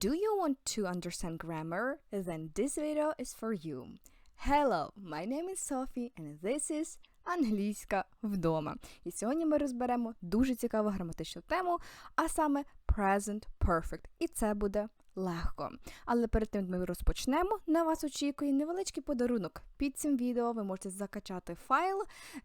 Do you want to understand grammar? Then this video is for you. Hello, my name is Sophie and this is Англійська вдома. І сьогодні ми розберемо дуже цікаву граматичну тему, а саме present perfect. І це буде легко. Але перед тим, як ми розпочнемо, на вас очікує невеличкий подарунок. Під цим відео ви можете закачати файл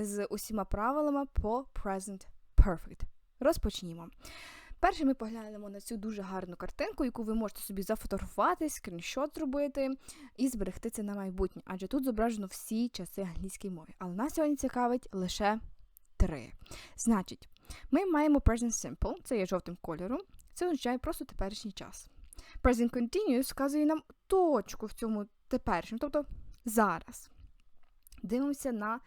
з усіма правилами по present perfect. Розпочнімо. Перше ми поглянемо на цю дуже гарну картинку, яку ви можете собі зафотографувати, скріншот зробити і зберегти це на майбутнє, адже тут зображено всі часи англійської мови. Але нас сьогодні цікавить лише три. Значить, ми маємо present simple, це є жовтим кольором, це означає просто теперішній час. Present continuous вказує нам точку в цьому теперішньому, тобто зараз. Дивимося на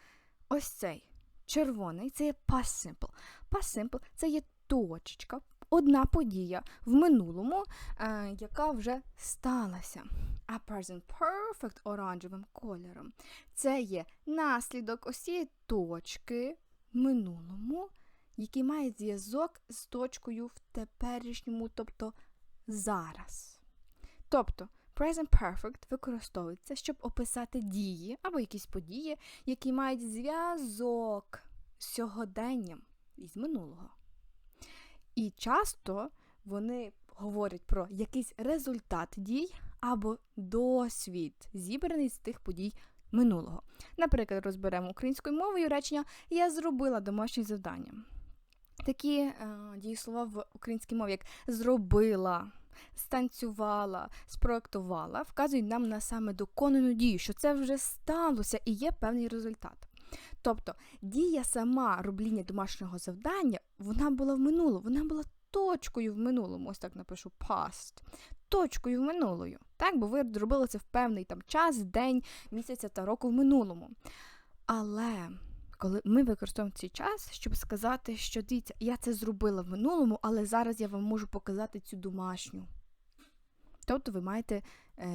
ось цей червоний, це є past simple. Past simple – це є точечка, одна подія в минулому, е, яка вже сталася. А present perfect оранжевим кольором це є наслідок ось цієї точки в минулому, який має зв'язок з точкою в теперішньому, тобто зараз. Тобто, present perfect використовується, щоб описати дії або якісь події, які мають зв'язок з сьогоденням із минулого. І часто вони говорять про якийсь результат дій або досвід, зібраний з тих подій минулого. Наприклад, розберемо українською мовою речення Я зробила домашнє завдання. Такі е, дієслова в українській мові, як зробила, станцювала, спроектувала, вказують нам на саме доконану дію, що це вже сталося і є певний результат. Тобто дія сама робління домашнього завдання, вона була в минулому, вона була точкою в минулому, ось так напишу past, точкою в минулою. Так, бо ви зробили це в певний там час, день, місяця та року в минулому. Але коли ми використовуємо цей час, щоб сказати, що дивіться, я це зробила в минулому, але зараз я вам можу показати цю домашню. Тобто ви маєте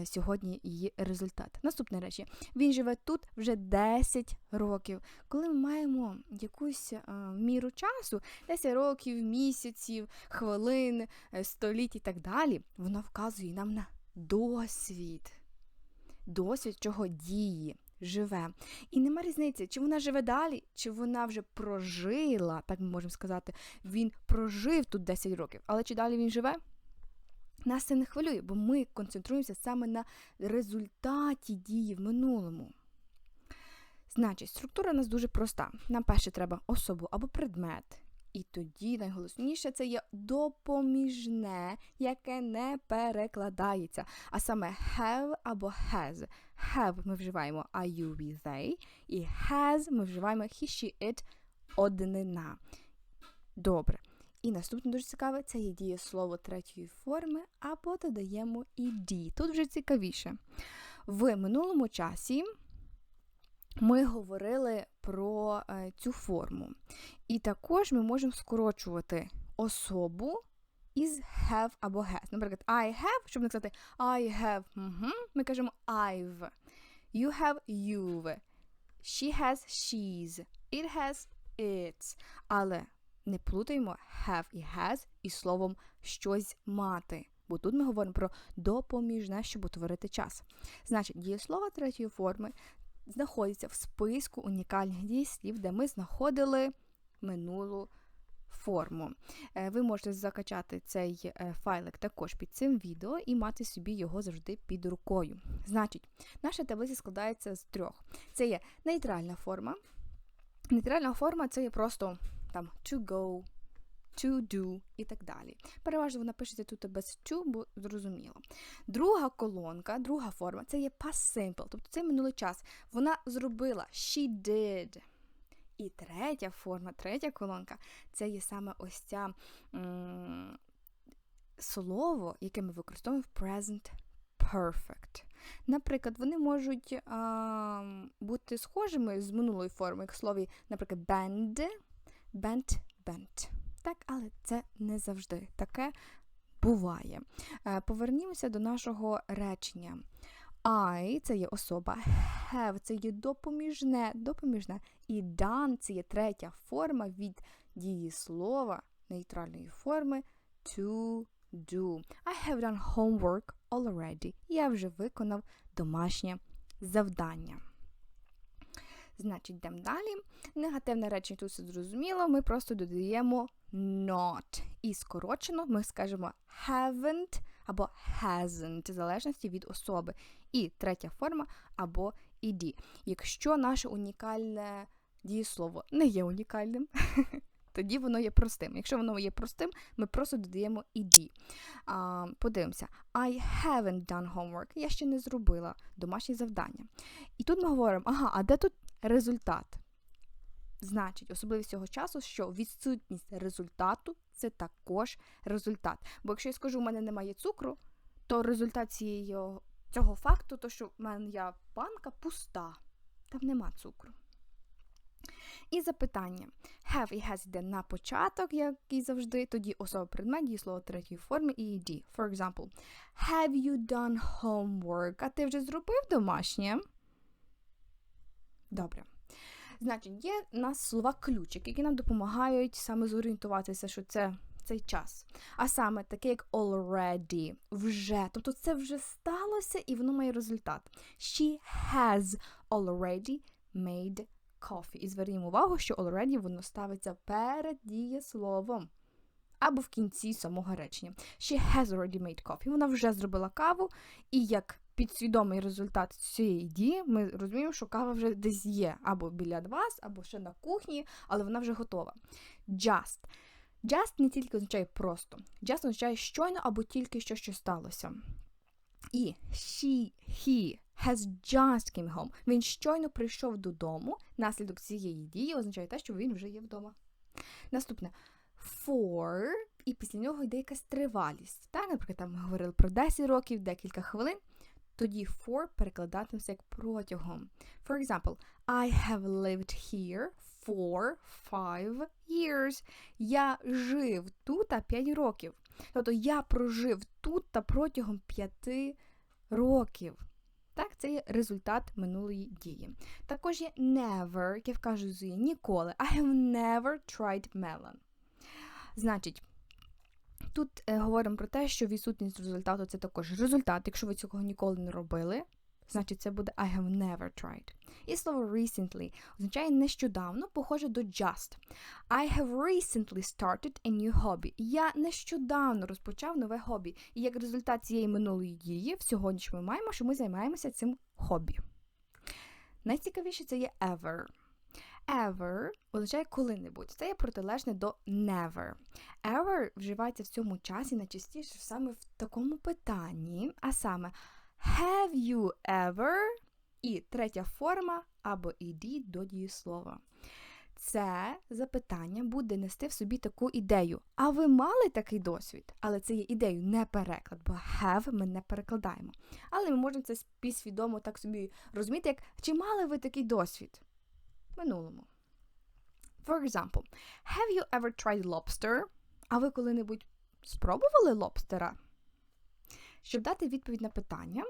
сьогодні її результат. Наступне речі, він живе тут вже 10 років. Коли ми маємо якусь е, міру часу, 10 років, місяців, хвилин, е, століть і так далі, воно вказує нам на досвід. Досвід чого дії. Живе. І нема різниці, чи вона живе далі, чи вона вже прожила, так ми можемо сказати, він прожив тут 10 років. Але чи далі він живе? Нас це не хвилює, бо ми концентруємося саме на результаті дії в минулому. Значить, структура у нас дуже проста. Нам перше треба особу або предмет. І тоді найголовніше це є допоміжне, яке не перекладається. А саме have або has. Have ми вживаємо I, you, we, they. І has ми вживаємо he, she, it однина. Добре. І наступне дуже цікаве це є дієслово третьої форми, або додаємо «ed». Тут вже цікавіше. В минулому часі ми говорили про е, цю форму. І також ми можемо скорочувати особу із have або has. Наприклад, I have, щоб не сказати I have, угу, ми кажемо I've. You have you've. She has she's. It has its. Але не плутаємо have і has із словом щось мати. Бо тут ми говоримо про допоміжне, щоб утворити час. Значить, дієслова третьої форми знаходяться в списку унікальних дієслів, де ми знаходили минулу форму. Е, ви можете закачати цей е, файлик також під цим відео і мати собі його завжди під рукою. Значить, наша таблиця складається з трьох: це є нейтральна форма. Нейтральна форма це є просто там to go, to do і так далі. Переважно вона пишеться тут без to, бо зрозуміло. Друга колонка, друга форма це є past simple, тобто це минулий час. Вона зробила she did. І третя форма, третя колонка це є саме ось ця м слово, яке ми використовуємо в present perfect. Наприклад, вони можуть а, бути схожими з минулої форми, як в слові, наприклад, bend, bent, bent. Так, але це не завжди таке буває. Е, повернімося до нашого речення. I це є особа, have це є допоміжне, допоміжне, і done це є третя форма від дієслова нейтральної форми to do. I have done homework already. Я вже виконав домашнє завдання. Значить, йдемо далі. Негативне речення тут все зрозуміло. Ми просто додаємо not. І скорочено ми скажемо haven't або hasn't, в залежності від особи. І третя форма або ed. Якщо наше унікальне дієслово не є унікальним, тоді воно є простим. Якщо воно є простим, ми просто додаємо ed. А, Подивимося. I haven't done homework. Я ще не зробила домашнє завдання. І тут ми говоримо, ага, а де тут результат? Значить, особливість цього часу, що відсутність результату це також результат. Бо якщо я скажу, у мене немає цукру, то результат цієї, цього факту, то що в мене я банка пуста, там нема цукру. І запитання. Have і has йде на початок, як і завжди, тоді особа предмет, дієслово третьої форми і ed. For example, have you done homework? А ти вже зробив домашнє? Добре. Значить, є у нас слова ключик, які нам допомагають саме зорієнтуватися, що це цей час. А саме таке, як already, вже. Тобто це вже сталося і воно має результат. She has already made coffee. І звернімо увагу, що already воно ставиться перед дієсловом. Або в кінці самого речення. She has already made coffee. Вона вже зробила каву, і як підсвідомий результат цієї дії, ми розуміємо, що кава вже десь є, або біля вас, або ще на кухні, але вона вже готова. Just. Just не тільки означає просто. Just означає щойно або тільки що що сталося. І she, he has just came home. Він щойно прийшов додому. Наслідок цієї дії означає те, що він вже є вдома. Наступне for, і після нього йде якась тривалість. Так, наприклад, там ми говорили про 10 років, декілька хвилин. Тоді for перекладатиметься як протягом. For example, I have lived here for five years. Я жив тут 5 років. Тобто я прожив тут та протягом 5 років. Так, це є результат минулої дії. Також є never, як я вкажу з ніколи. I have never tried melon. Значить, тут е, говоримо про те, що відсутність результату це також результат. Якщо ви цього ніколи не робили, значить це буде I have never tried. І слово recently означає нещодавно, похоже до just. I have recently started a new hobby. Я нещодавно розпочав нове хобі. І як результат цієї минулої дії, в сьогоднішньому ми маємо, що ми займаємося цим хобі. Найцікавіше це є ever. Ever означає коли-небудь. Це є протилежне до never. Ever вживається в цьому часі найчастіше саме в такому питанні, а саме Have you ever? І третя форма або іді до дієслова. Це запитання буде нести в собі таку ідею. А ви мали такий досвід? Але це є ідею, не переклад, бо have ми не перекладаємо. Але ми можемо це співсвідомо так собі розуміти, як чи мали ви такий досвід? в минулому. For example, have you ever tried lobster? А ви коли-небудь спробували лобстера? Щоб дати відповідь на питання,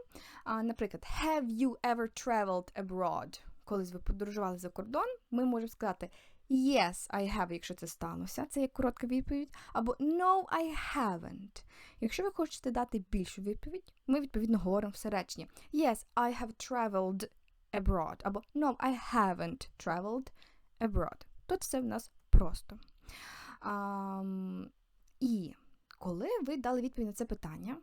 наприклад, have you ever traveled abroad? Коли ви подорожували за кордон, ми можемо сказати Yes, I have, якщо це сталося. Це є коротка відповідь. Або No, I haven't. Якщо ви хочете дати більшу відповідь, ми відповідно говоримо все речення. Yes, I have traveled abroad. Або No, I haven't traveled abroad. Тут все в нас просто. Um, і коли ви дали відповідь на це питання,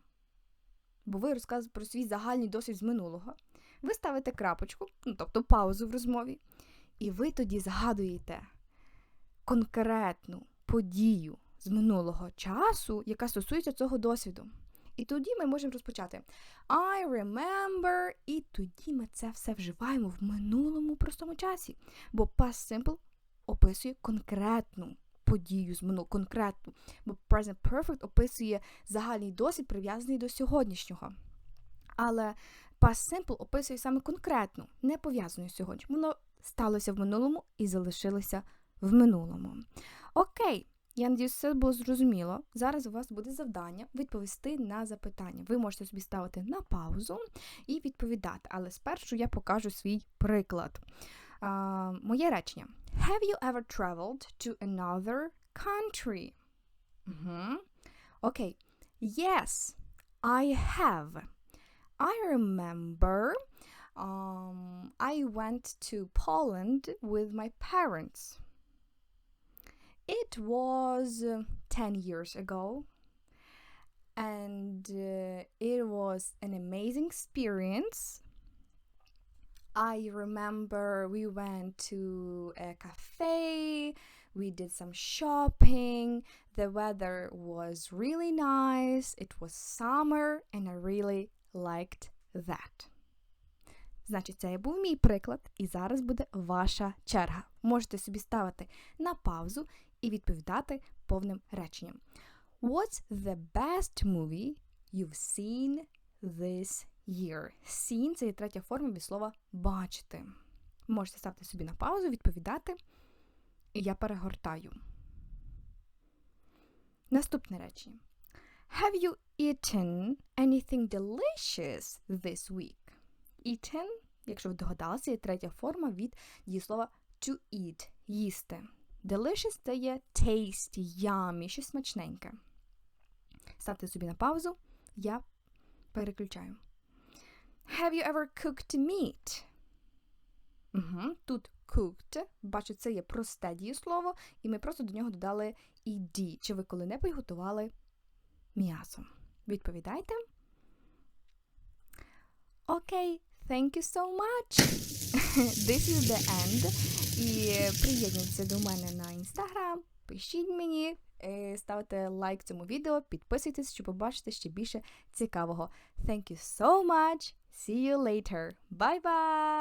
бо ви розказуєте про свій загальний досвід з минулого, ви ставите крапочку, ну, тобто паузу в розмові, і ви тоді згадуєте конкретну подію з минулого часу, яка стосується цього досвіду. І тоді ми можемо розпочати I remember, і тоді ми це все вживаємо в минулому простому часі. Бо past simple описує конкретну подію з минулого, конкретну. Бо present perfect описує загальний досвід, прив'язаний до сьогоднішнього. Але past simple описує саме конкретну, не пов'язану з сьогодні. Воно сталося в минулому і залишилося в минулому. Окей. Я надіюсь, все було зрозуміло. Зараз у вас буде завдання відповісти на запитання. Ви можете собі ставити на паузу і відповідати. Але спершу я покажу свій приклад. А, моє речення. Have you ever traveled to another country? -hmm. Okay, yes, I have. I remember um, I went to Poland with my parents. It was uh, 10 years ago, and uh, it was an amazing experience I remember we went to a cafe, we did some shopping, the weather was really nice, it was summer, and I really liked that. Значить, це був мій приклад, і зараз буде ваша черга. Можете собі ставити на паузу і відповідати повним реченням. What's the best movie you've seen this year? Seen – це є третя форма від слова бачити. Можете ставити собі на паузу, відповідати. І я перегортаю. Наступне речення. Have you eaten anything delicious this week? Eaten, якщо ви догадалися, є третя форма від дієслова to eat їсти. Delicious це є tasty, yummy, щось смачненьке. Ставте собі на паузу, я переключаю. Have you ever cooked meat? Угу. Тут cooked, бачу, це є просте дієслово, і ми просто до нього додали ed. Чи ви коли-небудь готували м'ясо? Відповідайте. Окей, thank you so much. This is the end. І приєднуйтеся до мене на інстаграм, пишіть мені, е, ставте лайк цьому відео, підписуйтесь, щоб побачити ще більше цікавого. Thank you so much. See you later. Bye bye!